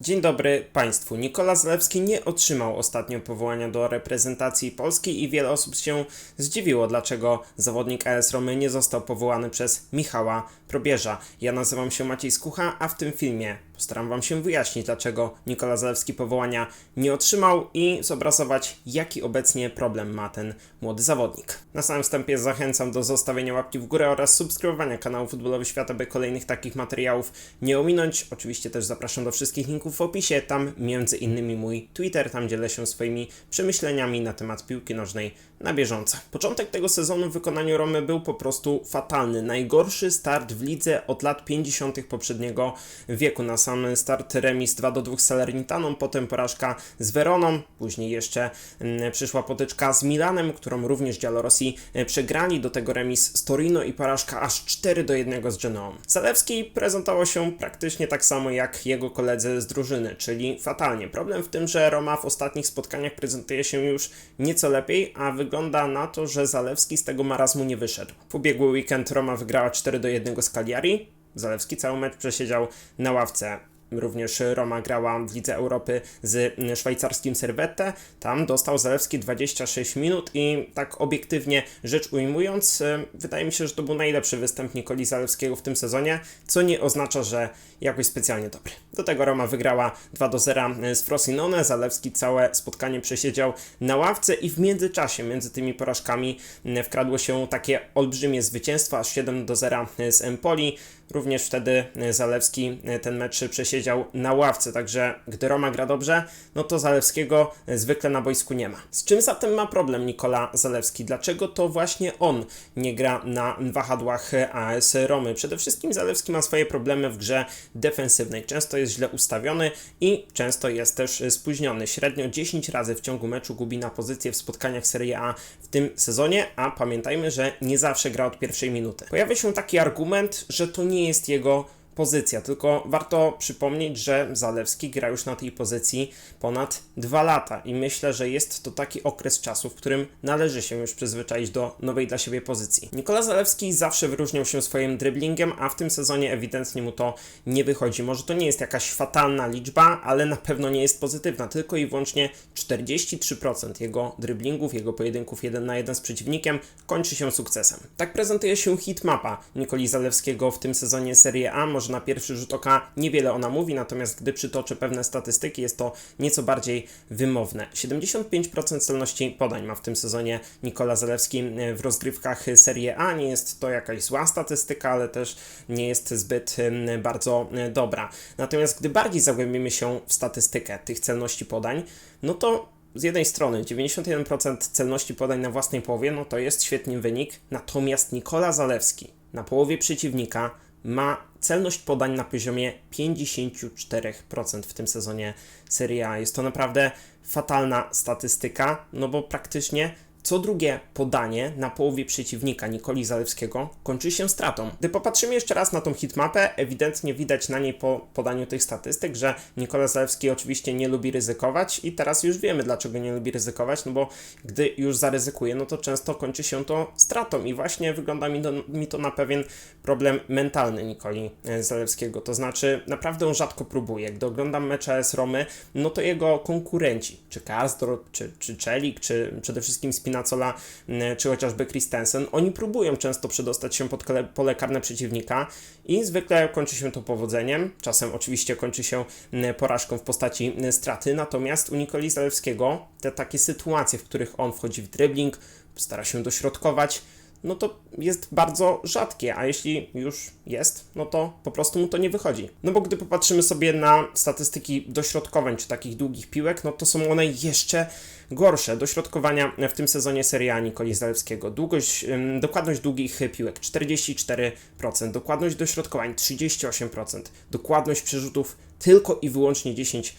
Dzień dobry Państwu. Nikola Zalewski nie otrzymał ostatnio powołania do reprezentacji Polski i wiele osób się zdziwiło, dlaczego zawodnik AS Romy nie został powołany przez Michała Probierza. Ja nazywam się Maciej Skucha, a w tym filmie postaram Wam się wyjaśnić, dlaczego Nikola Zalewski powołania nie otrzymał i zobrazować, jaki obecnie problem ma ten młody zawodnik. Na samym wstępie zachęcam do zostawienia łapki w górę oraz subskrybowania kanału Futbolowy Świat, aby kolejnych takich materiałów nie ominąć. Oczywiście też zapraszam do wszystkich linków w opisie, tam między innymi mój Twitter, tam dzielę się swoimi przemyśleniami na temat piłki nożnej na bieżąco. Początek tego sezonu w wykonaniu Romy był po prostu fatalny. Najgorszy start w lidze od lat 50. poprzedniego wieku. Na sam start remis 2 do 2 z Salernitaną, potem porażka z Weroną, później jeszcze mm, przyszła potyczka z Milanem, którą również Giallorossi e, przegrali, do tego remis z Torino i porażka aż 4 do 1 z Genoą. Zalewski prezentował się praktycznie tak samo jak jego koledzy z drużyny, czyli fatalnie. Problem w tym, że Roma w ostatnich spotkaniach prezentuje się już nieco lepiej, a wygląda na to, że Zalewski z tego marazmu nie wyszedł. W ubiegły weekend Roma wygrała 4 do 1 z Cagliari. Zalewski cały mecz przesiedział na ławce. Również Roma grała w Lidze Europy z szwajcarskim Servette. Tam dostał Zalewski 26 minut i tak obiektywnie rzecz ujmując, e, wydaje mi się, że to był najlepszy występ Nikoli Zalewskiego w tym sezonie, co nie oznacza, że jakoś specjalnie dobry. Do tego Roma wygrała 2 do 0 z Frosinone. Zalewski całe spotkanie przesiedział na ławce i w międzyczasie, między tymi porażkami, wkradło się takie olbrzymie zwycięstwo, aż 7 do 0 z Empoli. Również wtedy Zalewski ten mecz przesiedział na ławce, także gdy Roma gra dobrze, no to Zalewskiego zwykle na boisku nie ma. Z czym zatem ma problem Nikola Zalewski? Dlaczego to właśnie on nie gra na wahadłach AS Romy? Przede wszystkim Zalewski ma swoje problemy w grze defensywnej. Często jest źle ustawiony i często jest też spóźniony. Średnio 10 razy w ciągu meczu gubi na pozycję w spotkaniach Serie A w tym sezonie, a pamiętajmy, że nie zawsze gra od pierwszej minuty. Pojawia się taki argument, że to nie jest jego pozycja, tylko warto przypomnieć, że Zalewski gra już na tej pozycji ponad dwa lata i myślę, że jest to taki okres czasu, w którym należy się już przyzwyczaić do nowej dla siebie pozycji. Nikola Zalewski zawsze wyróżniał się swoim dribblingiem, a w tym sezonie ewidentnie mu to nie wychodzi. Może to nie jest jakaś fatalna liczba, ale na pewno nie jest pozytywna. Tylko i wyłącznie 43% jego driblingów, jego pojedynków 1 na 1 z przeciwnikiem kończy się sukcesem. Tak prezentuje się hitmapa Nikoli Zalewskiego w tym sezonie Serie A. Może na pierwszy rzut oka niewiele ona mówi, natomiast gdy przytoczę pewne statystyki, jest to nieco bardziej wymowne. 75% celności podań ma w tym sezonie Nikola Zalewski w rozgrywkach Serie A. Nie jest to jakaś zła statystyka, ale też nie jest zbyt bardzo dobra. Natomiast gdy bardziej zagłębimy się w statystykę tych celności podań, no to z jednej strony 91% celności podań na własnej połowie, no to jest świetny wynik, natomiast Nikola Zalewski na połowie przeciwnika ma celność podań na poziomie 54% w tym sezonie Serie A. Jest to naprawdę fatalna statystyka, no bo praktycznie co drugie podanie na połowie przeciwnika Nikoli Zalewskiego kończy się stratą. Gdy popatrzymy jeszcze raz na tą hitmapę, ewidentnie widać na niej po podaniu tych statystyk, że Nikola Zalewski oczywiście nie lubi ryzykować i teraz już wiemy dlaczego nie lubi ryzykować, no bo gdy już zaryzykuje, no to często kończy się to stratą i właśnie wygląda mi, do, mi to na pewien problem mentalny Nikoli e, Zalewskiego, to znaczy naprawdę on rzadko próbuje. Gdy oglądam mecze z Romy, no to jego konkurenci, czy Karsdorp, czy, czy Czelik, czy przede wszystkim Spina Spinazzola mm, czy chociażby Christensen, oni próbują często przedostać się pod pole karne przeciwnika i zwykle kończy się to powodzeniem, czasem oczywiście kończy się mm, porażką w postaci mm, straty, natomiast u Nikoli Zalewskiego te takie sytuacje, w których on wchodzi w dribbling, stara się dośrodkować, no to jest bardzo rzadkie, a jeśli już jest, no to po prostu mu to nie wychodzi. No bo gdy popatrzymy sobie na statystyki dośrodkowań czy takich długich piłek, no to są one jeszcze gorsze. Dośrodkowania w tym sezonie Serie A Nikoli Zalewskiego. Długość, dokładność długich piłek 44%, dokładność dośrodkowań 38%, dokładność przerzutów tylko i wyłącznie 10%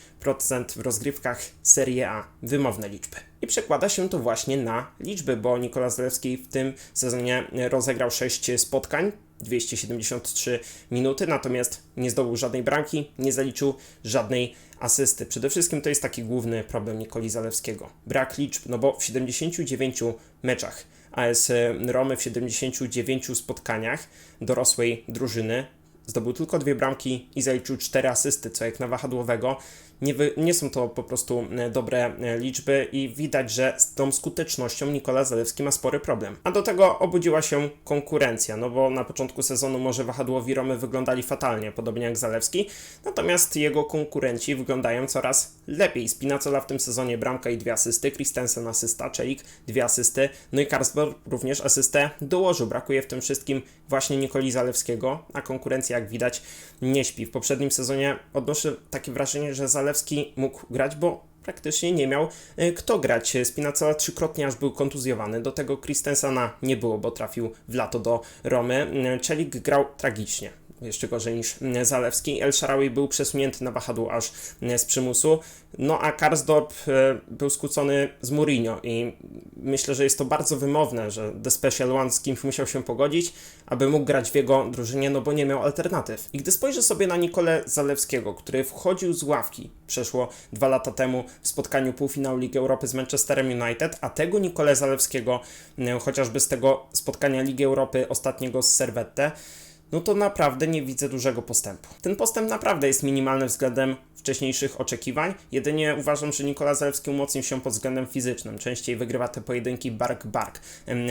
w rozgrywkach Serie A. Wymowne liczby. I przekłada się to właśnie na liczby, bo Nikola Zalewski w tym sezonie rozegrał 6 spotkań, 273 minuty, natomiast nie zdobył żadnej bramki, nie zaliczył żadnej asysty. Przede wszystkim to jest taki główny problem Nikoli Zalewskiego. Brak liczb, no bo w 79 meczach AS Romy w 79 spotkaniach dorosłej drużyny zdobył tylko dwie bramki i zaliczył cztery asysty, co jak na wahadłowego nie, wy, nie są to po prostu e, dobre e, liczby i widać, że z tą skutecznością Nikola Zalewski ma spory problem. A do tego obudziła się konkurencja, no bo na początku sezonu może wahadłowi Romy wyglądali fatalnie, podobnie jak Zalewski, natomiast jego konkurenci wyglądają coraz lepiej. Spinacola w tym sezonie bramka i dwie asysty, Christensen asysta, Czelik dwie asysty, no i Karsdorp również asystę dołożył. Brakuje w tym wszystkim właśnie Nikoli Zalewskiego, a konkurencja jak widać nie śpi. W poprzednim sezonie odnoszę takie wrażenie, że Zalewski mógł grać, bo praktycznie nie miał e, kto grać. Spinacola trzykrotnie aż był kontuzjowany. Do tego Christensena nie było, bo trafił w lato do Romy. E, Czelik grał tragicznie jeszcze gorzej niż Zalewski. El Sharawi był przesunięty na wahadło aż z przymusu. No a Karsdorp e, był skłócony z Mourinho i myślę, że jest to bardzo wymowne, że The Special One z kimś musiał się pogodzić, aby mógł grać w jego drużynie, no bo nie miał alternatyw. I gdy spojrzę sobie na Nikolę Zalewskiego, który wchodził z ławki przeszło dwa lata temu w spotkaniu półfinału Ligi Europy z Manchesterem United, a tego Nikolę Zalewskiego, e, chociażby z tego spotkania Ligi Europy ostatniego z Servette, no to naprawdę nie widzę dużego postępu. Ten postęp naprawdę jest minimalny względem wcześniejszych oczekiwań. Jedynie uważam, że Nikola Zalewski umocnił się pod względem fizycznym. Częściej wygrywa te pojedynki bark-bark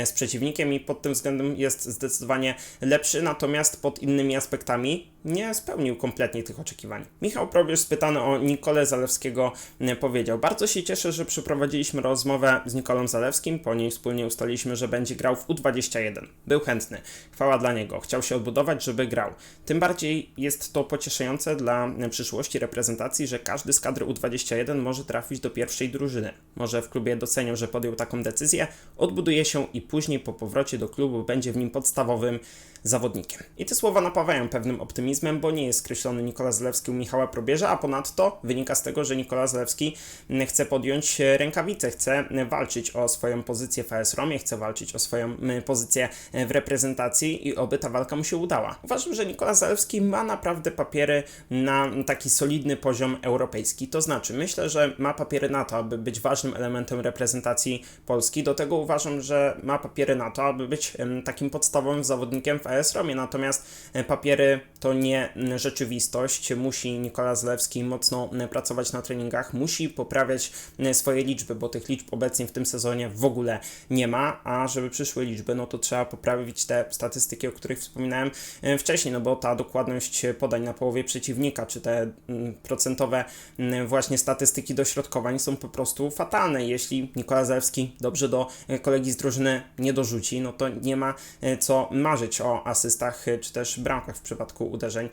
z przeciwnikiem i pod tym względem jest zdecydowanie lepszy, natomiast pod innymi aspektami nie spełnił kompletnie tych oczekiwań. Michał Probierz spytany o Nikolę Zalewskiego powiedział Bardzo się cieszę, że przeprowadziliśmy rozmowę z Nikolą Zalewskim, po niej wspólnie ustaliliśmy, że będzie grał w U21. Był chętny. Chwała dla niego. Chciał się odbudować, żeby grał. Tym bardziej jest to pocieszające dla przyszłości reprezentacji, że każdy z kadry U21 może trafić do pierwszej drużyny. Może w klubie docenią, że podjął taką decyzję, odbuduje się i później po powrocie do klubu będzie w nim podstawowym zawodnikiem. I te słowa napawają pewnym optymizmem, bo nie jest skreślony Nikola Zlewski u Michała Probierza, a ponadto wynika z tego, że Nikola Zlewski chce podjąć rękawice, chce walczyć o swoją pozycję w AS Romie, chce walczyć o swoją pozycję w reprezentacji i oby ta walka mu się udała. Uważam, że Nikola Zalewski ma naprawdę papiery na taki solidny poziom europejski. To znaczy, myślę, że ma papiery na to, aby być ważnym elementem reprezentacji Polski. Do tego uważam, że ma papiery na to, aby być takim podstawowym zawodnikiem w AS Romie. Natomiast e, papiery to nie rzeczywistość. Musi Nikola Zalewski mocno pracować na treningach, musi poprawiać swoje liczby, bo tych liczb obecnie w tym sezonie w ogóle nie ma, a żeby przyszły liczby, no to trzeba poprawić te statystyki, o których wspominałem e, wcześniej, no bo ta dokładność podań na połowie przeciwnika, czy te procentowe właśnie statystyki dośrodkowań są po prostu fatalne. Jeśli Nikola Zalewski dobrze do e, kolegi z drużyny nie dorzuci, no to nie ma co marzyć o asystach czy też bramkach w przypadku uderzeń.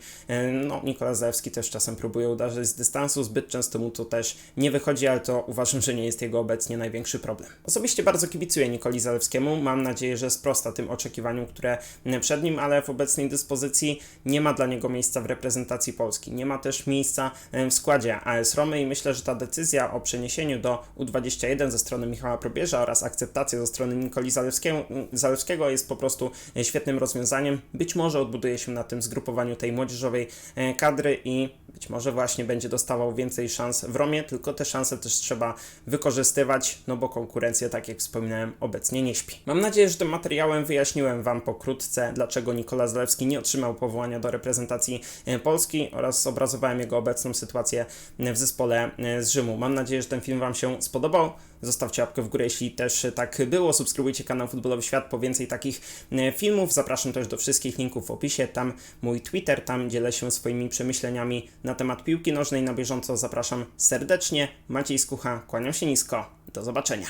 No, Nikola Zalewski też czasem próbuje uderzyć z dystansu, zbyt często mu to też nie wychodzi, ale to uważam, że nie jest jego obecnie największy problem. Osobiście bardzo kibicuję Nikoli Zalewskiemu. Mam nadzieję, że sprosta tym oczekiwaniom, które przed nim, ale w obecnej dyspozycji nie ma dla niego miejsca w reprezentacji Polski. Nie ma też miejsca w składzie AS Romy i myślę, że ta decyzja o przeniesieniu do U21 ze strony Michała Probierza oraz akceptacja ze strony Nikoli Zalewskiego, Zalewskiego jest po prostu świetnym rozwiązaniem. Być może odbuduje się na tym zgrupowaniu tej młodzieżowej e, kadry i być może właśnie będzie dostawał więcej szans w Romie, tylko te szanse też trzeba wykorzystywać, no bo konkurencja, tak jak wspominałem, obecnie nie śpi. Mam nadzieję, że tym materiałem wyjaśniłem Wam pokrótce, dlaczego Nikola Zalewski nie otrzymał powołania do reprezentacji e, Polski oraz zobrazowałem jego obecną sytuację w zespole e, z Rzymu. Mam nadzieję, że ten film Wam się spodobał. Zostawcie łapkę w górę, jeśli też tak było. Subskrybujcie kanał Futbolowy Świat po więcej takich e, filmów. Zapraszam też do wszystkich linków w opisie. Tam mój Twitter, tam dzielę się swoimi przemyśleniami na temat piłki nożnej na bieżąco. Zapraszam serdecznie. Maciej Skucha, kłaniam się nisko. Do zobaczenia.